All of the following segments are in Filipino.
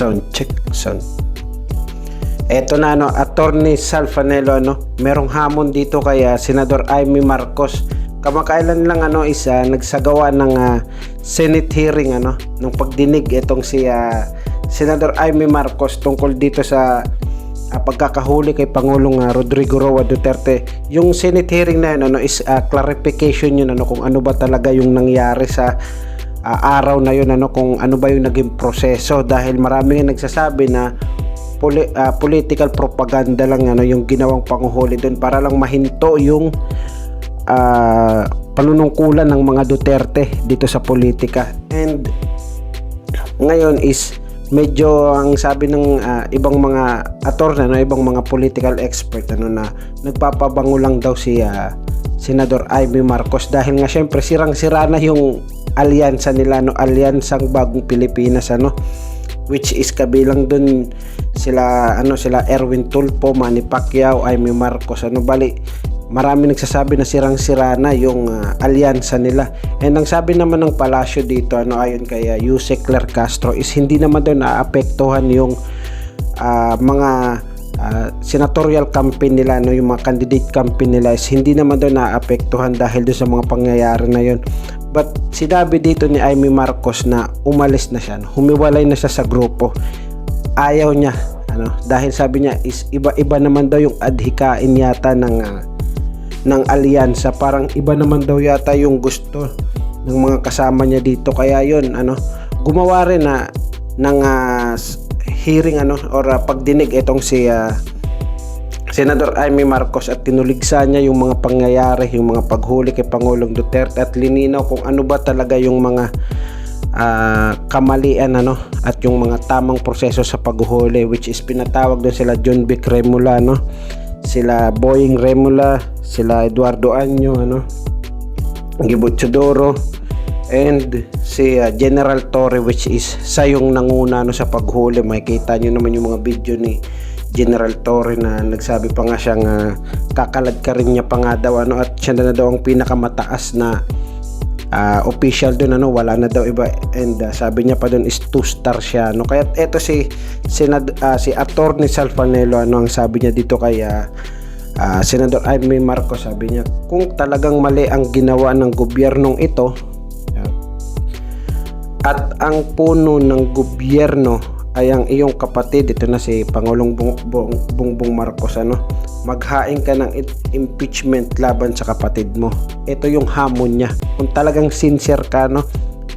Sound check, sound. Eto na ano, Attorney Salfanelo ano, merong hamon dito kay ah, Senador Amy Marcos. Kamakailan lang ano isa nagsagawa ng ah, Senate hearing ano nung pagdinig itong si ah, Senador Amy Marcos tungkol dito sa ah, pagkakahuli kay Pangulong ah, Rodrigo Roa Duterte. Yung Senate hearing na yun ano is ah, clarification yun ano kung ano ba talaga yung nangyari sa ah, araw na yun ano kung ano ba yung naging proseso. Dahil marami nga nagsasabi na poli- ah, political propaganda lang ano yung ginawang panguhuli doon para lang mahinto yung ah, panunungkulan ng mga Duterte dito sa politika. And ngayon is medyo ang sabi ng ah, ibang mga attorney no ibang mga political expert ano na nagpapabango lang daw si ah, Senador Amy Marcos. Dahil nga syempre sirang-sira na yung alyansa nila no? Alyansang bagong Pilipinas ano? Which is kabilang dun sila ano sila Erwin Tulfo, Manny Pacquiao, Amy Marcos ano? Bali marami nagsasabi na sirang-sira na yung ah, alyansa nila. And ang sabi naman ng palasyo dito ano ayon kay uh, Yuse Claire Castro is hindi naman doon naapektuhan yung ah, mga ah, senatorial campaign nila no yung mga candidate campaign nila is hindi naman doon naapektuhan dahil doon sa mga pangyayari na yun. But sinabi dito ni Amy Marcos na umalis na siya no? humiwalay na siya sa grupo. Ayaw niya ano dahil sabi niya is iba-iba naman daw yung adhikain yata ng ah, ng alyansa. Parang iba naman daw yata yung gusto ng mga kasama niya dito. Kaya yon ano gumawa rin na ng s- hearing ano or ah, pagdinig itong si ah, Senador Amy Marcos at tinuligsa niya yung mga pangyayari, yung mga paghuli kay Pangulong Duterte at lininaw kung ano ba talaga yung mga ah, kamalian ano at yung mga tamang proseso sa paghuli which is pinatawag doon sila John Vic Remula no? Sila Boying Remula sila Eduardo Anyo ano? Gibo Chodoro and si ah, General Torre which is sa yung nanguna no, sa paghuli. Makikita nyo naman yung mga video ni General Torre na nagsabi pa nga siyang uh, kakalad ka rin niya pa nga daw ano at siya na daw ang pinakamataas na ah, official doon ano wala na daw iba. And ah, sabi niya pa doon is two star siya no. Kaya eto si Senad, ah, si Attorney Salfanelo ano ang sabi niya dito kay ah, ah, Senador Amy Marcos sabi niya kung talagang mali ang ginawa ng gobyernong ito at ang puno ng gobyerno ay ang iyong kapatid. Ito na si Pangulong Bong, Bong, Bongbong Marcos ano? Maghain ka ng impeachment laban sa kapatid mo. Ito yung hamon niya. Kung talagang sincere ka no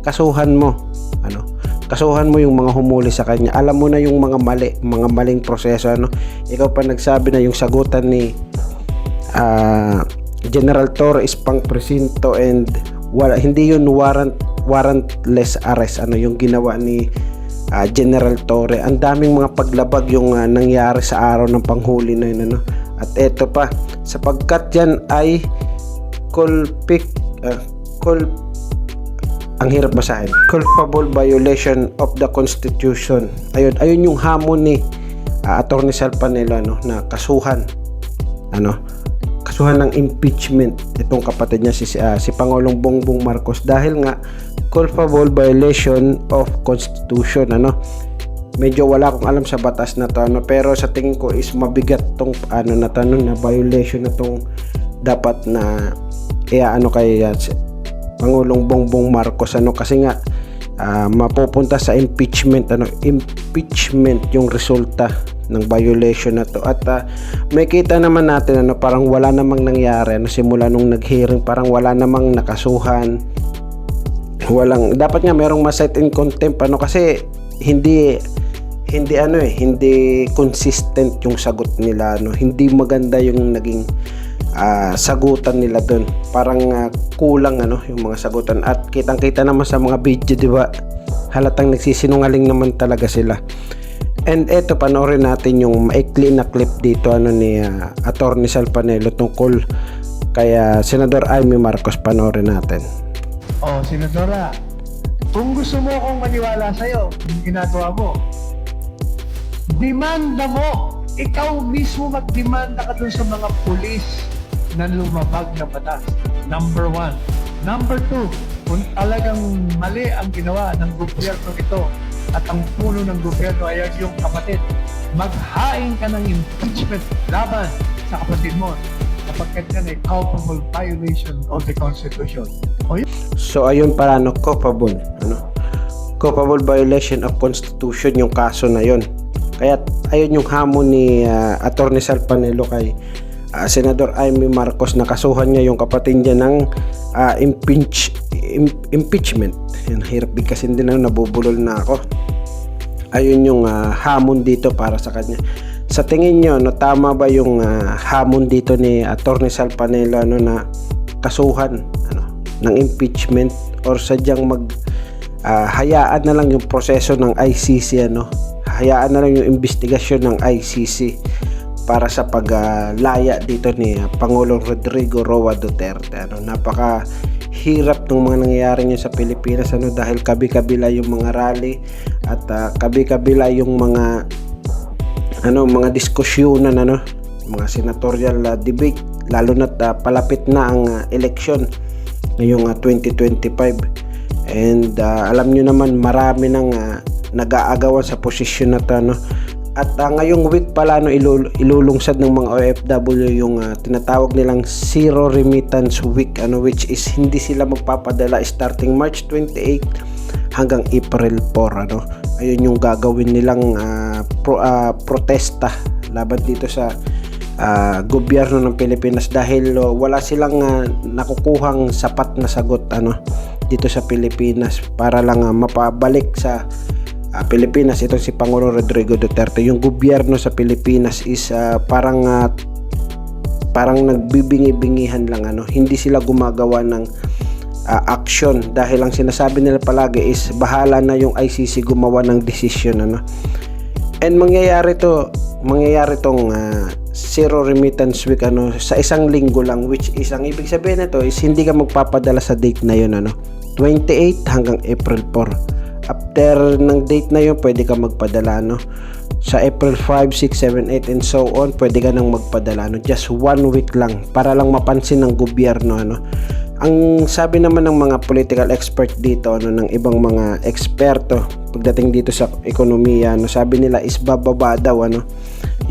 kasuhan mo ano? Kasuhan mo yung mga humuli sa kanya. Alam mo na yung mga mali mga maling proseso ano? Ikaw pa nagsabi na yung sagutan ni ah, General Torres pang presinto and wala hindi yun warrant warrantless arrest. Ano yung ginawa ni ah, General Torre? Ang daming mga paglabag yung ah, nangyari sa araw ng panghuli na yun ano? At eto pa sapagkat yan ay culpic ah, cul ang hirap basahin. Culpable violation of the constitution. Ayun ayun yung hamon ni ah, Attorney Salpanelo ano na kasuhan ano? Kasuhan ng impeachment itong kapatid niya si ah, si Pangulong Bongbong Marcos. Dahil nga culpable violation of constitution ano? Medyo wala akong alam sa batas na to ano? Pero sa tingin ko is mabigat tong ano na to ano, na violation na tong dapat na iya ano kay si- Pangulong Bongbong Marcos ano? Kasi nga ah, mapupunta sa impeachment ano? Impeachment yung resulta ng violation na to. At ah, may kita naman natin ano? Parang wala namang nangyari ano? Simula nung nag-hearing parang wala namang nakasuhan walang dapat nga merong ma-set in contempt ano kasi hindi hindi ano eh hindi consistent yung sagot nila no hindi maganda yung naging ah, sagutan nila doon parang ah, kulang ano yung mga sagutan. At kitang-kita naman sa mga video di ba? Halatang nagsisinungaling naman talaga sila. And eto panoorin natin yung maikli na clip dito ano ni ah, Attorney Salpanelo tungkol kaya Senador Amy Marcos panoorin natin Oh, Senadora, kung gusto mo akong maniwala sa'yo, yung ginagawa mo, demanda mo. Ikaw mismo magdemanda ka dun sa mga pulis na lumabag na batas. Number one. Number two, kung talagang mali ang ginawa ng gobyerno ito, at ang puno ng gobyerno ay ang iyong kapatid, maghain ka ng impeachment laban sa kapatid mo kapag yan ay culpable violation of the Constitution. O yun, So ayun pala no, culpable, ano? Culpable violation of constitution yung kaso na yon. Kaya ayun yung hamon ni uh, Attorney Salpanelo kay ah, Senador Amy Marcos na kasuhan niya yung kapatid niya ng ah, impeach, im- impeachment. Yan, hirap bigkasin din na nabubulol na ako. Ayun yung ah, hamon dito para sa kanya. Sa tingin nyo, no, tama ba yung ah, hamon dito ni Attorney Salpanelo ano, na kasuhan ng impeachment or sadyang mag ah, hayaan na lang yung proseso ng ICC ano? Hayaan na lang yung investigasyon ng ICC para sa paglaya dito ni ah, Pangulong Rodrigo Roa Duterte ano? Napaka hirap ng mga nangyayari niyo sa Pilipinas ano? Dahil kabi-kabila yung mga rally at ah, kabi-kabila yung mga ano mga diskusyonan ano? Mga senatorial ah, debate lalo na palapit na ang ah, eleksyon ngayong ah, 2025 and ah, alam nyo naman marami nang ah, nag-aagawan sa posisyon na to no? at ah, ngayong week pala no, ilul- ilulungsad ng mga OFW yung ah, tinatawag nilang zero remittance week ano which is hindi sila magpapadala starting March 28 hanggang April 4 ano ayun yung gagawin nilang ah, pro- ah, protesta laban dito sa ah, gobyerno ng Pilipinas dahil oh, wala silang ah, nakukuhang sapat na sagot ano dito sa Pilipinas para lang ah, mapabalik sa ah, Pilipinas. Itong si Pangulong Rodrigo Duterte yung gobyerno sa Pilipinas is ah, parang ah, parang nagbibingi-bingihan lang ano. Hindi sila gumagawa ng ah, action dahil ang sinasabi nila palagi is bahala na yung ICC gumawa ng desisyon ano. And mangyayari to mangyayari tong ah, zero remittance week ano sa isang linggo lang which is ang ibig sabihin nito is hindi ka magpapadala sa date na yun ano. 28 hanggang April 4 after ng date na yun pwede ka magpadala no sa April 5, 6, 7, 8 and so on pwede ka nang magpadala no just one week lang para lang mapansin ng gobyerno ano. Ang sabi naman ng mga political expert dito ano ng ibang mga eksperto pagdating dito sa ekonomiya no sabi nila is bababa daw ano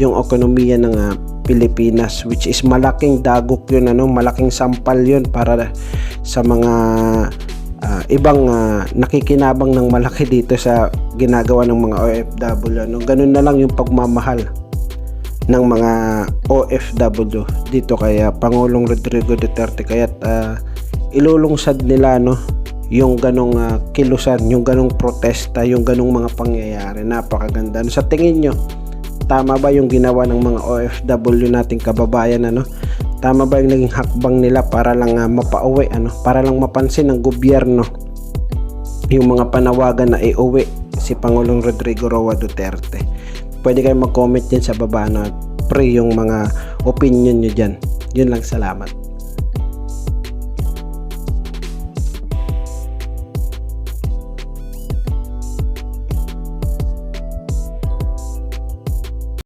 yung ekonomiya ng ah, Pilipinas which is malaking dagok yun ano malaking sampal yun para sa mga ah, ibang ah, nakikinabang ng malaki dito sa ginagawa ng mga OFW ano ganun na lang yung pagmamahal ng mga OFW dito kaya Pangulong Rodrigo Duterte kaya ilulungsad nila no yung ganong ah, kilusan, yung ganong protesta, yung ganong mga pangyayari. Napakaganda. Ano, sa tingin nyo, tama ba yung ginawa ng mga OFW nating kababayan ano? Tama ba yung naging hakbang nila para lang ah, mapauwi ano? Para lang mapansin ng gobyerno yung mga panawagan na iuwi si Pangulong Rodrigo Roa Duterte. Pwede kayong mag-comment din sa baba na pre yung mga opinion nyo dyan. Yun lang salamat.